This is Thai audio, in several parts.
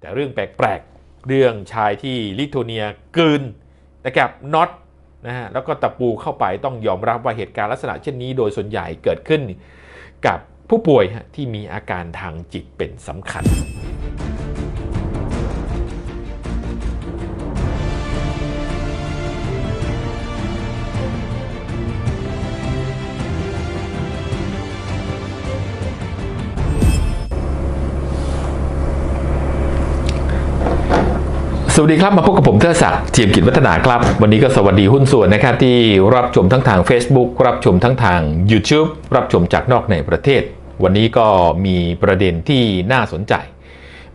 แต่เรื่องแปลกๆ เรื่องชายที่ลิทัวเนียกืนนะครับน็อตนะฮะแล้วก็ตะปูเข้าไปต้องยอมรับว่าเหตุการณ์ลักษณะเช่นนี้โดยส่วนใหญ่เกิดขึ้นกับผู้ป่วยที่มีอาการทางจิตเป็นสำคัญ วัสดีครับมาพบกับผมเทอศักดิ์เจียมกิจวัฒนาครับ วันนี้ก็สวัสดีหุ้นส่วนนะครับที่รับชมทั้งทาง Facebook รับชมทั้งทาง YouTube รับชมจากนอกในประเทศ วันนี้ก็มีประเด็นที่น่าสนใจ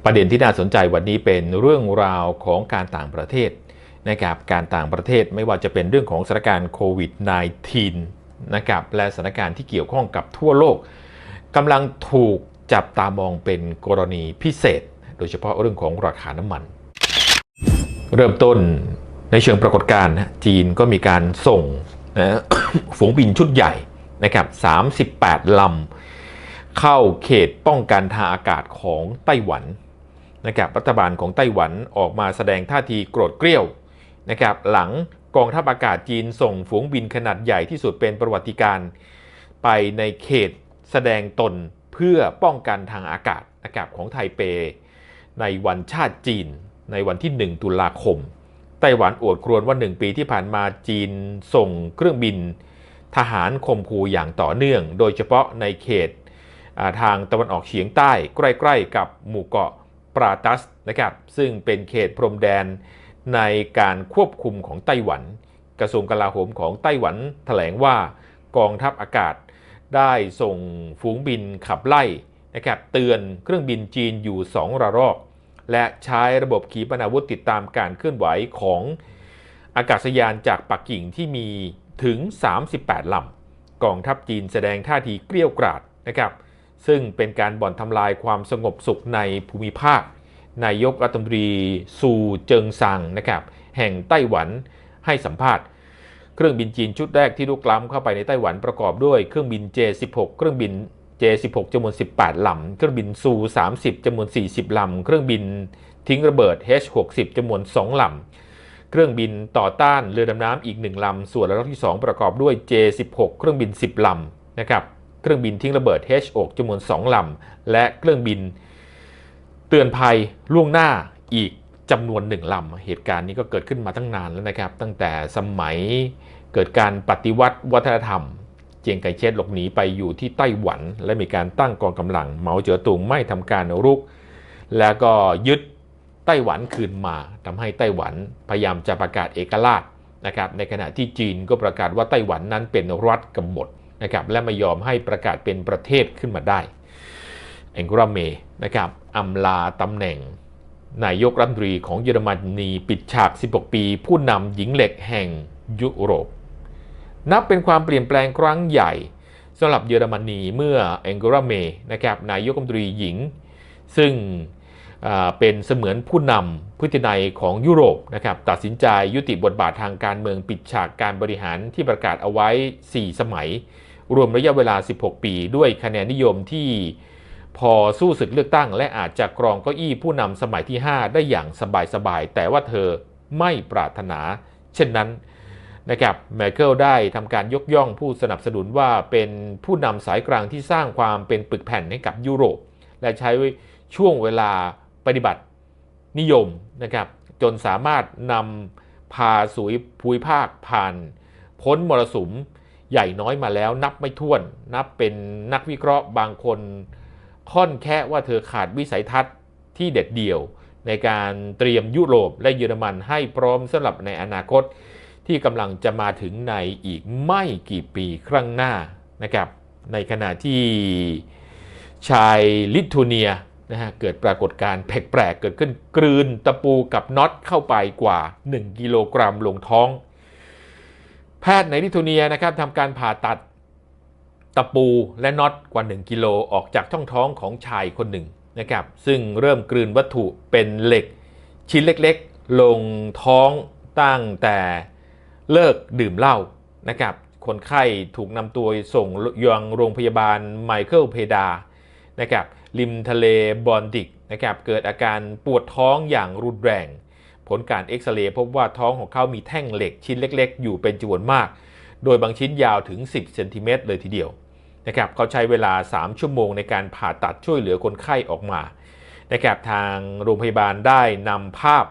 ประเด็นที่น่าสนใจวันนี้เป็นเรื่องราวของการต่างประเทศนะครับการต่างประเทศไม่ว่าจะเป็นเรื่องของสถานการณ์โควิด -19 นะครับและสถานการณ์ที่เกี่ยวข้องกับทั่วโลกกำลังถูกจับตามองเป็นกรณีพิเศษ โดยเฉพาะเรื่องของราคาน้ำมัน เริ่มต้นในเชิงปรากฏการณ์จีนก็มีการส่งนะฝูงบินชุดใหญ่นะครับ38 ลำ เข้าเขตป้องกันทางอากาศของไต้หวันนะครับรัฐบาลของไต้หวันออกมาแสดงท่าทีโกรธเกรี้ยวนะครับหลังกองทัพอากาศจีนส่งฝูงบินขนาดใหญ่ที่สุดเป็นประวัติการณ์ไปในเขตแสดงตนเพื่อป้องกันทางอากาศนะครับของไทเป ในวันชาติจีน ในวันที่ 1 ตุลาคม ไต้หวันอวดครวญว่า 1 ปีที่ผ่านมาจีนส่งเครื่องบิน ทหารข่มขู่อย่างต่อเนื่อง โดยเฉพาะในเขตาทางตะวันออกเฉียงใต้ใกล้ๆ กับหมู่เกาะปราตัสนะครับซึ่งเป็นเขตพรมแดนในการควบคุมของไต้หวัน กระทรวงกลาโหมของไต้หวันแถลงว่ากองทัพอากาศ ได้ส่งฝูงบินขับไล่นะครับเตือนเครื่องบินจีนอยู่ 2 ระลอก และใช้ระบบขีปนาวุธติดตามการเคลื่อนไหวของอากาศยานจากปักกิ่งที่มีถึง 38 ลำ กองทัพจีนแสดงท่าทีเกลี้ยวกราดนะครับ ซึ่งเป็นการบ่อนทำลายความสงบสุขในภูมิภาค นายกรัฐมนตรีซูเจิงซังนะครับ แห่งไต้หวันให้สัมภาษณ์ เครื่องบินจีนชุดแรกที่ลุกล้ำเข้าไปในไต้หวันประกอบด้วยเครื่องบิน J16 เครื่องบิน J16 จำนวน 18 ลำ เครื่องบินซู 30จำนวน 40 ลำ เครื่องบินทิ้งระเบิด H60 จำนวน 2 ลำ เครื่องบินต่อต้านเรือดำน้ำอีก 1 ลำ ส่วนระลอกที่ 2 ประกอบด้วย J16 เครื่องบิน 10 ลำ นะครับ เครื่องบินทิ้งระเบิด H6 จำนวน 2 ลำ และเครื่องบินเตือนภัยล่วงหน้าอีกจำนวน 1 ลำ เหตุการณ์นี้ก็เกิดขึ้นมาตั้งนานแล้วนะครับ ตั้งแต่สมัยเกิดการปฏิวัติวัฒนธรรม จียงไคเชกหลบหนีไปอยู่ที่ไต้หวัน และมีการตั้งกองกำลังเหมาเจ๋อตุงไม่ทำการรุก แล้วก็ยึดไต้หวันคืนมาทำให้ไต้หวันพยายามจะประกาศเอกราชนะครับในขณะที่จีนก็ประกาศว่าไต้หวันนั้นเป็นรัฐกำหนดนะครับและไม่ยอมให้ประกาศเป็นประเทศขึ้นมาได้เองกราเมนะครับอำลาตำแหน่งนายกรัฐมนตรีของเยอรมนีปิดฉาก 16 ปี ผู้นำหญิงเหล็กแห่งยุโรป นับเป็นความเปลี่ยนแปลงครั้งใหญ่สำหรับเยอรมนีเมื่อเองโกราเมนะครับนายกรัฐมนตรีหญิง ซึ่งเป็นเสมือนผู้นำพื้นที่ในของยุโรปนะครับตัดสินใจยุติบทบาททางการเมืองปิดฉากการบริหารที่ประกาศเอาไว้ 4 สมัย รวมระยะเวลา 16 ปี ด้วยคะแนนนิยมที่พอสู้ศึกเลือกตั้ง และอาจจะกรองเก้าอี้ผู้นำสมัยที่ 5 ได้อย่างสบายๆแต่ว่าเธอไม่ปรารถนา เช่นนั้น นะครับแมเคิลได้ทำการยกย่องผู้สนับสนุนว่าเป็นผู้นำสายกลางที่สร้างความเป็นปึกแผ่นให้กับยุโรป และใช้ช่วงเวลาปฏิบัตินิยมนะครับจนสามารถนำพาสุยภูมิภาคผ่าน พ้นมรสุมใหญ่น้อยมาแล้วนับไม่ถ้วน นับเป็นนักวิเคราะห์บางคน ค่อนแค่ว่าเธอขาดวิสัยทัศน์ที่เด็ดเดี่ยว ในการเตรียมยุโรปและเยอรมันให้พร้อมสำหรับในอนาคต ที่กำลังจะมาถึงในอีกไม่กี่ปีข้างหน้านะครับในขณะที่ชายลิทัวเนียนะฮะเกิดปรากฏการณ์แปลกๆเกิดขึ้นกลืนตะปูกับน็อตเข้าไปกว่า 1 กิโลกรัมลงท้อง แพทย์ในลิทัวเนียนะครับทำการผ่าตัดตะปูและน็อตกว่า 1 กิโลออกจากช่องท้องของชายคนหนึ่งนะครับซึ่งเริ่มกลืนวัตถุเป็นเหล็ก ชิ้นเล็กๆ ลงท้องตั้งแต่ เลิกดื่มเหล้านะครับคนไข้ถูกนำตัวส่งยังโรงพยาบาลไมเคิลเพดานะครับริมทะเลบอลติกนะครับเกิดอาการปวดท้องอย่างรุนแรง ผลการเอ็กซเรย์พบว่าท้องของเขามีแท่งเหล็กชิ้นเล็ก ๆ อยู่เป็นจำนวนมาก โดยบางชิ้นยาวถึง 10 เซนติเมตรเลยทีเดียวนะครับเขาใช้เวลา 3 ชั่วโมงในการผ่าตัดช่วยเหลือคนไข้ออกมานะครับทางโรงพยาบาลได้นำภาพ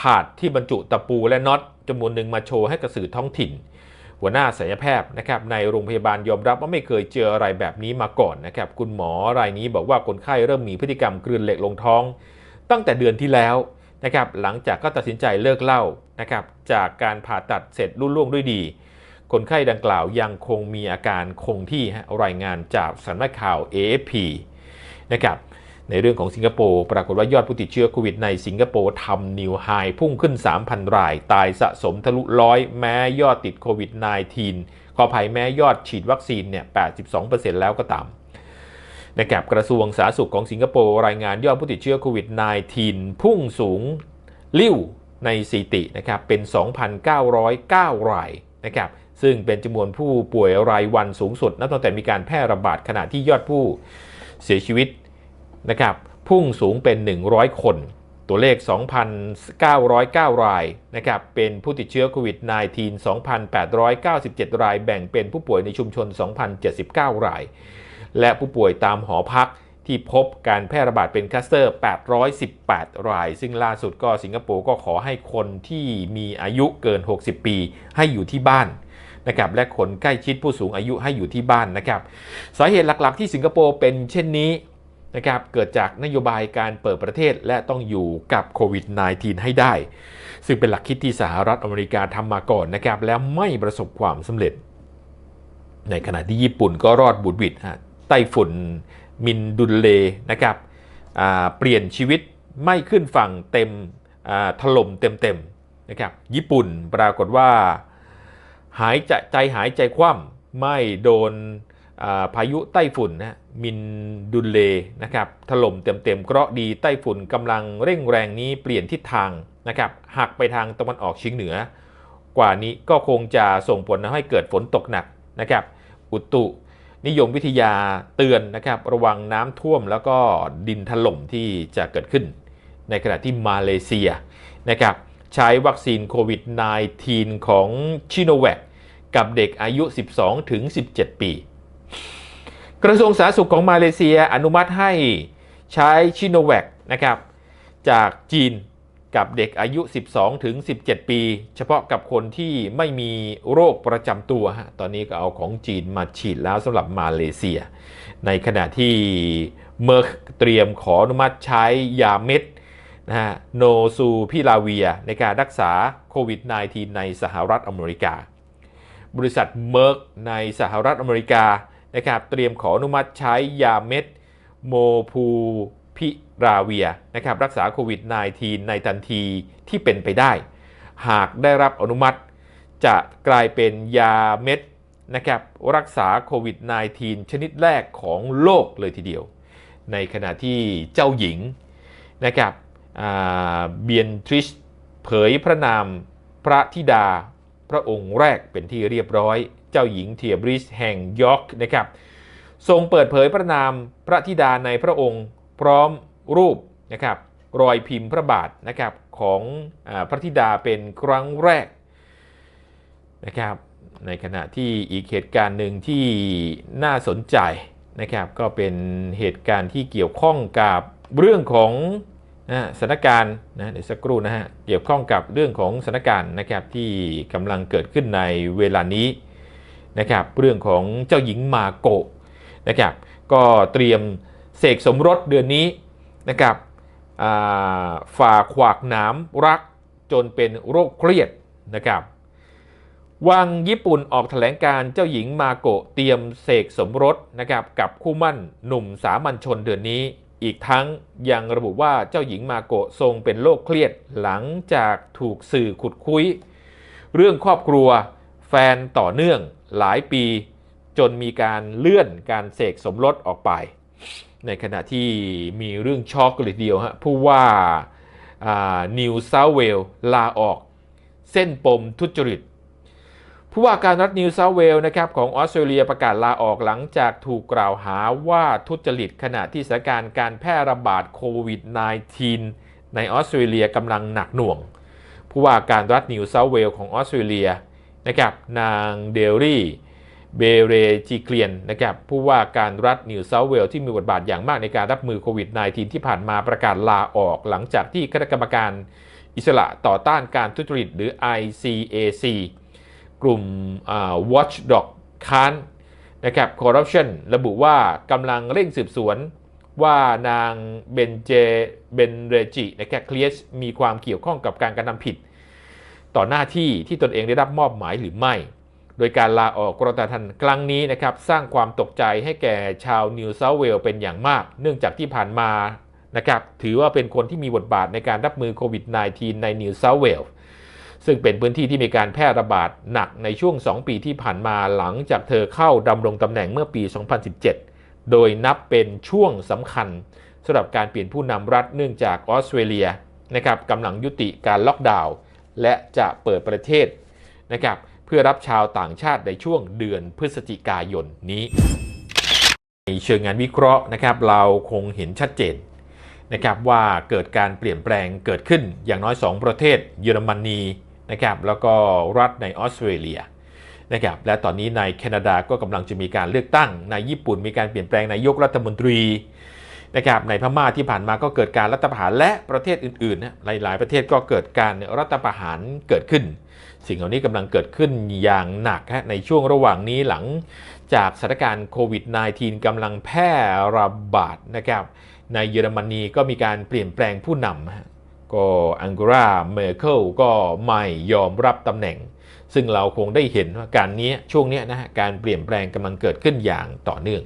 ถาดที่บรรจุตะปูและน็อตจำนวนหนึ่งมาโชว์ให้กับสื่อท้องถิ่น หัวหน้าศัลยแพทย์นะครับในโรงพยาบาลยอมรับว่าไม่เคยเจออะไรแบบนี้มาก่อนนะครับคุณหมอรายนี้บอกว่าคนไข้เริ่มมีพฤติกรรมกลืนเหล็กลงท้อง ตั้งแต่เดือนที่แล้วนะครับหลังจากก็ตัดสินใจเลิกเหล้านะครับจากการผ่าตัดเสร็จรุ่ล่วงด้วยดี คนไข้ดังกล่าวยังคงมีอาการคงที่ฮะรายงานจากสำนักข่าว AFP นะครับ ในเรื่องของสิงคโปร์ปรากฏว่ายอดผู้ติดเชื้อโควิดในสิงคโปร์ทำนิวไฮพุ่งขึ้น 3,000 ราย ตายสะสมทะลุร้อยแม้ยอดติดโควิด -19 ขอภัยแม้ยอดฉีดวัคซีนเนี่ย 82%แล้วก็ตามนะครับกระทรวงสาธารณสุขของสิงคโปร์รายงานยอดผู้ติดเชื้อโควิด -19 พุ่งสูงลิ่วในสตินะครับเป็น 2,909 รายนะครับซึ่งเป็นจำนวนผู้ป่วยรายวันสูงสุดนับตั้งแต่มีการแพร่ระบาดขณะที่ยอดผู้เสียชีวิต นะครับพุ่งสูงเป็น 100 คน ตัวเลข 2,909 รายนะครับเป็นผู้ติดเชื้อโควิด -19 2,897 ราย แบ่งเป็นผู้ป่วยในชุมชน 2,079 ราย และผู้ป่วยตามหอพักที่พบการแพร่ระบาดเป็นคลัสเตอร์ 818 ราย ซึ่งล่าสุดก็สิงคโปร์ก็ขอให้คนที่มีอายุเกิน 60 ปีให้อยู่ที่บ้านนะครับ และคนใกล้ชิดผู้สูงอายุให้อยู่ที่บ้านนะครับ สาเหตุหลักๆที่สิงคโปร์เป็นเช่นนี้ นะครับเกิดจากนโยบายการเปิดประเทศและต้องอยู่กับโควิด -19 ให้ได้ ซึ่งเป็นหลักคิดที่สหรัฐอเมริกาทำมาก่อนนะครับแล้วไม่ประสบความสำเร็จ ในขณะที่ญี่ปุ่นก็รอดบุดวิดฮะไต้ฝุ่นมินดุลเลนะครับเปลี่ยนชีวิตไม่ขึ้นฝั่งเต็มถล่มเต็มๆนะครับญี่ปุ่นปรากฏว่า หายใจใจหายใจคว่ำไม่โดน พายุไต้ฝุ่นนะมินดุลเลนะครับถล่มเต็มๆเคราะดีไต้ฝุ่นกำลังเร่งแรงนี้เปลี่ยนทิศทางนะครับหักไปทางตะวันออกเฉียงเหนือ กว่านี้ก็คงจะส่งผลให้เกิดฝนตกหนักนะครับอุตุนิยมวิทยาเตือนนะครับระวังน้ำท่วมแล้วก็ดินถล่มที่จะเกิดขึ้น ในขณะที่มาเลเซียนะครับใช้วัคซีนโควิด -19 ของชิโนแวคกับเด็กอายุ 12ถึง17 ปี กระทรวงสาธารณสุขของมาเลเซียอนุมัติให้ใช้ชิโนแวคนะครับจากจีนกับเด็กอายุ 12 ถึง 17 ปี เฉพาะกับคนที่ไม่มีโรคประจำตัวฮะตอนนี้ก็เอาของจีนมาฉีดแล้วสำหรับมาเลเซีย ในขณะที่เมอร์กเตรียมขออนุมัติใช้ยาเม็ดนะฮะโนซูพิลาเวีย ในการรักษาโควิด -19 ในสหรัฐอเมริกา บริษัทเมอร์กในสหรัฐอเมริกา นะครับเตรียมขออนุมัติใช้ยาเม็ดโมพูพิราเวียนะครับรักษาโควิด -19 ในทันทีที่เป็นไปได้ หากได้รับอนุมัติ จะกลายเป็นยาเม็ดนะครับรักษาโควิด -19 ชนิดแรกของโลกเลยทีเดียว ในขณะที่เจ้าหญิงนะครับเบียนทริชเผยพระนามพระธิดาพระองค์แรกเป็นที่เรียบร้อย เจ้าหญิงเทียบริสแห่งยอร์กนะครับ ทรงเปิดเผยพระนามพระธิดาในพระองค์พร้อมรูปนะครับรอยพิมพ์พระบาทนะครับของอพระธิดาเป็นครั้งแรกนะครับในขณะที่อีกเหตุการณ์หนึ่งที่น่าสนใจนะครับก็เป็นเหตุการณ์ที่เกี่ยวข้องกับเรื่องของนะสถานการณ์นะเดี๋ยวสักครู่นะฮะเกี่ยวข้องกับเรื่องของสถานการณ์นะครับที่กำลังเกิดขึ้นในเวลานี้ นะครับเรื่องของเจ้าหญิงมาโกะนะครับก็เตรียมเสกสมรสเดือนนี้นะครับฝ่าขวากหนามรักจนเป็นโรคเครียดนะครับวังญี่ปุ่นออกแถลงการเจ้าหญิงมาโกะเตรียมเสกสมรสนะครับกับคู่มั่นหนุ่มสามัญชนเดือนนี้ อีกทั้งยังระบุว่าเจ้าหญิงมาโกะทรงเป็นโรคเครียดหลังจากถูกสื่อขุดคุย เรื่องครอบครัวแฟนต่อเนื่อง หลายปีจนมีการเลื่อนการเสกสมรสออกไป ในขณะที่มีเรื่องช็อกเลยเดียวฮะผู้ว่านิวเซาเวลลาออกเส้นปมทุจริต ผู้ว่าการรัฐนิวเซาเวลส์นะครับของออสเตรเลียประกาศลาออกหลังจากถูกกล่าวหาว่าทุจริตขณะที่สถานการณ์การแพร่ระบาดโควิด -19 ในออสเตรเลียกำลังหนักหน่วง ผู้ว่าการรัฐนิวเซาเวลส์ของออสเตรเลีย นะครับนางเดลี่เบเรจิเกลียนนะครับผู้ว่าการรัฐนิวเซาท์เวลที่มีบทบาทอย่างมากในการรับมือโควิด -19 ที่ผ่านมาประกาศลาออกหลังจากที่คณะกรรมการอิสระต่อต้านการทุจริตหรือ ICAC กลุ่มอ่า Watchdog ค้านนะครับ Corruption ระบุว่ากำลังเร่งสืบสวนว่านางเบนเจเบนเรจินะครับเคลียสมีความเกี่ยวข้องกับการกระทำผิด ต่อหน้าที่ที่ตนเองได้รับมอบหมายหรือไม่ โดยการลาออกกรตันครั้งนี้นะครับสร้างความตกใจให้แก่ชาวนิวเซาเวลเป็นอย่างมาก เนื่องจากที่ผ่านมานะครับถือว่าเป็นคนที่มีบทบาทในการรับมือโควิด -19 ในนิวเซาเวลซึ่งเป็นพื้นที่ที่มีการแพร่ระบาดหนักในช่วง 2 ปีที่ผ่านมาหลังจากเธอเข้าดำรงตำแหน่งเมื่อปี 2017 โดยนับเป็นช่วงสำคัญสำหรับการเปลี่ยนผู้นำรัฐเนื่องจากออสเตรเลียนะครับกำลังยุติการล็อกดาวน์ และจะเปิดประเทศนะครับเพื่อรับชาวต่างชาติในช่วงเดือนพฤศจิกายนนี้ ในเชิงงานวิเคราะห์นะครับเราคงเห็นชัดเจนนะครับว่าเกิดการเปลี่ยนแปลงเกิดขึ้นอย่างน้อย 2 ประเทศ เยอรมนีนะครับแล้วก็รัฐในออสเตรเลียนะครับและตอนนี้ในแคนาดาก็กำลังจะมีการเลือกตั้งในญี่ปุ่นมีการเปลี่ยนแปลงนายกรัฐมนตรี นะครับในพม่าที่ผ่านมาก็เกิดการรัฐประหารและประเทศอื่นๆนะหลายๆประเทศก็เกิดการรัฐประหารเกิดขึ้น สิ่งเหล่านี้กำลังเกิดขึ้นอย่างหนักฮะในช่วงระหว่างนี้หลังจากสถานการณ์โควิด -19 กำลังแพร่ระบาดนะครับในเยอรมนีก็มีการเปลี่ยนแปลงผู้นำก็อังกราเมอร์เคิลก็ไม่ยอมรับตำแหน่ง ซึ่งเราคงได้เห็นว่าการนี้ช่วงนี้นะฮะการเปลี่ยนแปลงกำลังเกิดขึ้นอย่างต่อเนื่อง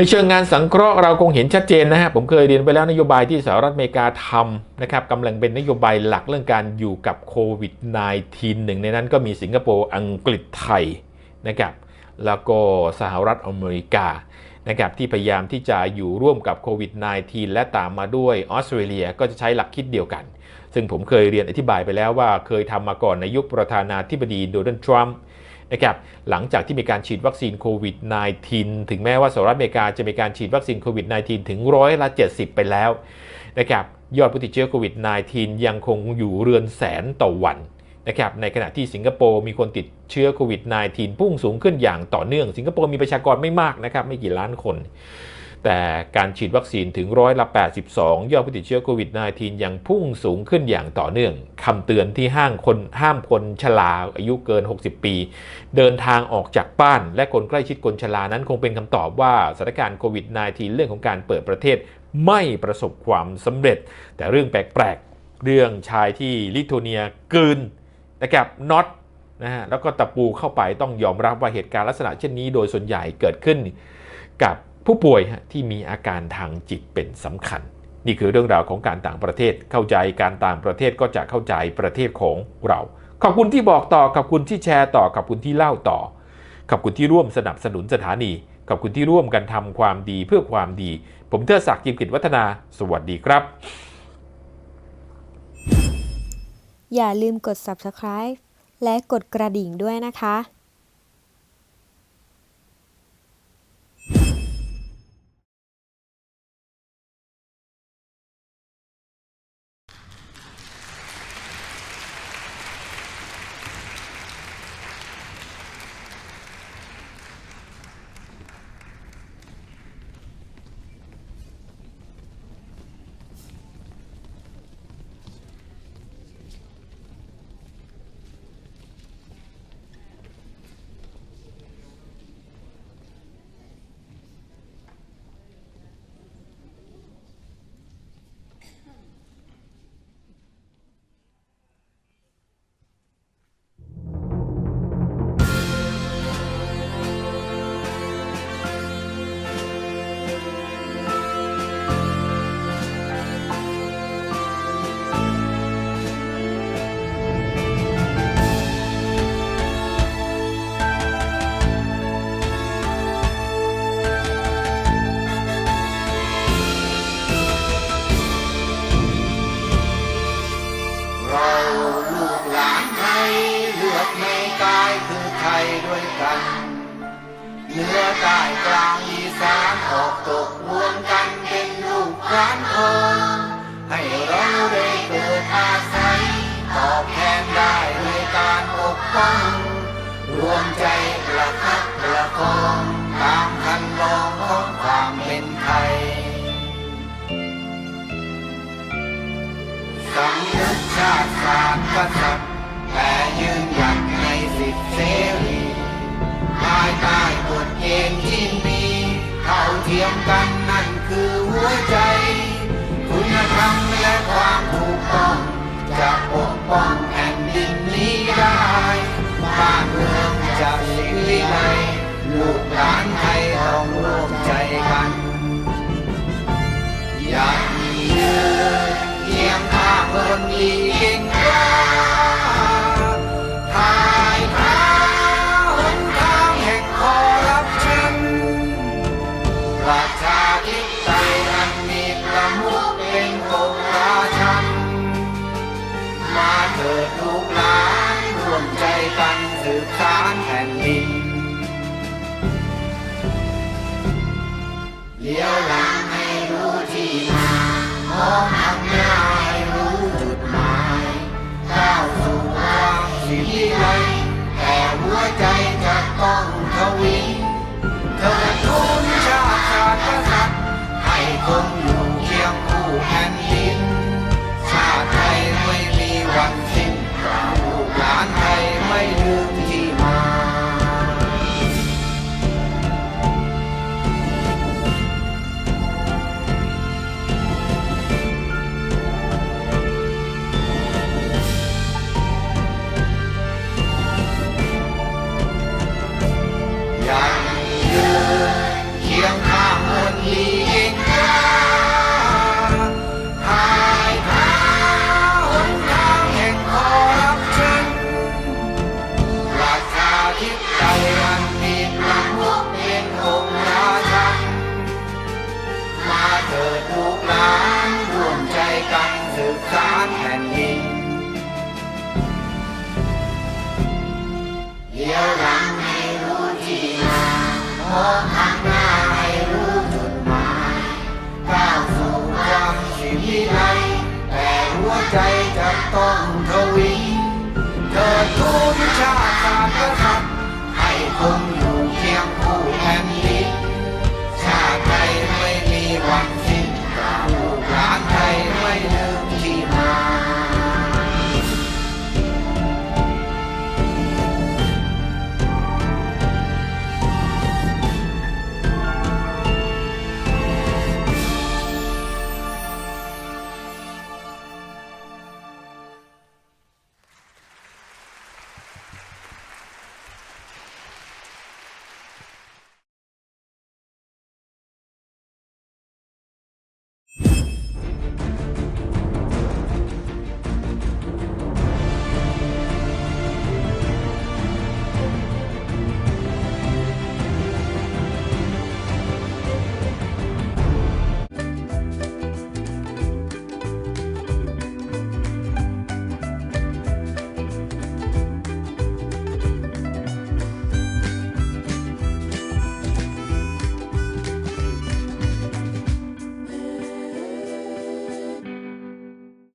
ในเชิงงานสังเคราะห์เราคงเห็นชัดเจนนะฮะผมเคยเรียนไปแล้วนโยบายที่สหรัฐอเมริกาทำนะครับกำลังเป็นนโยบายหลักเรื่องการอยู่กับโควิด -19 หนึ่งในนั้นก็มีสิงคโปร์อังกฤษไทยนะครับแล้วก็สหรัฐอเมริกานะครับที่พยายามที่จะอยู่ร่วมกับโควิด -19 และตามมาด้วยออสเตรเลียก็จะใช้หลักคิดเดียวกัน ซึ่งผมเคยเรียนอธิบายไปแล้วว่าเคยทำมาก่อนในยุคประธานาธิบดีโดนัลด์ทรัมป์ นะครับหลังจากที่มีการฉีดวัคซีนโควิด -19 ถึงแม้ว่าสหรัฐอเมริกาจะมีการฉีดวัคซีนโควิด -19 ถึงร้อยละ 70 ไปแล้วนะครับยอดผู้ติดเชื้อโควิด -19 ยังคงอยู่เรือนแสนต่อวันนะครับในขณะที่สิงคโปร์มีคนติดเชื้อโควิด -19 พุ่งสูงขึ้นอย่างต่อเนื่อง สิงคโปร์มีประชากรไม่มากนะครับไม่กี่ล้านคน แต่การฉีดวัคซีนถึงร้อยละ 82 ยอดผู้ติดเชื้อโควิด -19 ยังพุ่งสูงขึ้นอย่างต่อเนื่องคำเตือนที่ห้างคนห้ามคนชราอายุเกิน 60 ปี เดินทางออกจากบ้านและคนใกล้ชิดคนชรานั้นคงเป็นคำตอบว่าสถานการณ์โควิด -19 เรื่องของการเปิดประเทศไม่ประสบความสำเร็จ แต่เรื่องแปลกๆ เรื่องชายที่ลิทัวเนียกืนนะครับน็อตนะฮะแล้วก็ตะปูเข้าไปต้องยอมรับว่าเหตุการณ์ลักษณะเช่นนี้โดยส่วนใหญ่เกิดขึ้นกับ ผู้ป่วยที่มีอาการทางจิตเป็นสำคัญ นี่คือเรื่องราวของการต่างประเทศเข้าใจการต่างประเทศก็จะเข้าใจประเทศของเรา ขอบคุณที่บอกต่อขอบคุณที่แชร์ต่อขอบคุณที่เล่าต่อขอบคุณที่ร่วมสนับสนุนสถานีขอบคุณที่ร่วมกันทำความดีเพื่อความดี ผมเทอศักดิ์จิมกิจวัฒนา สวัสดีครับ อย่าลืมกด subscribe และกดกระดิ่งด้วยนะคะ นือใต้กลางอีสานออกตกรวมกันเป็นลูกหลานคนให้เราได้เกิดอาศัยตอบแทนได้ด้วยการปกป้องรวมใจประคับประคองตามคันลองของความเป็นไทยสำนึกชาติศาสตร์กษัตริย์แต่ยืนายใต้กฎเกณฑ์ที่มีเท่าเทียมกันนั่นคือหัวใจ คุณธรรมและความถูกต้อง จะปกป้องแผ่นดินนี้ได้บ้านเมืองจะสิริไลลูกหลานไทยต้องร่วมใจกันอย่ายืนเคียงข้างคนดีเก่งกล้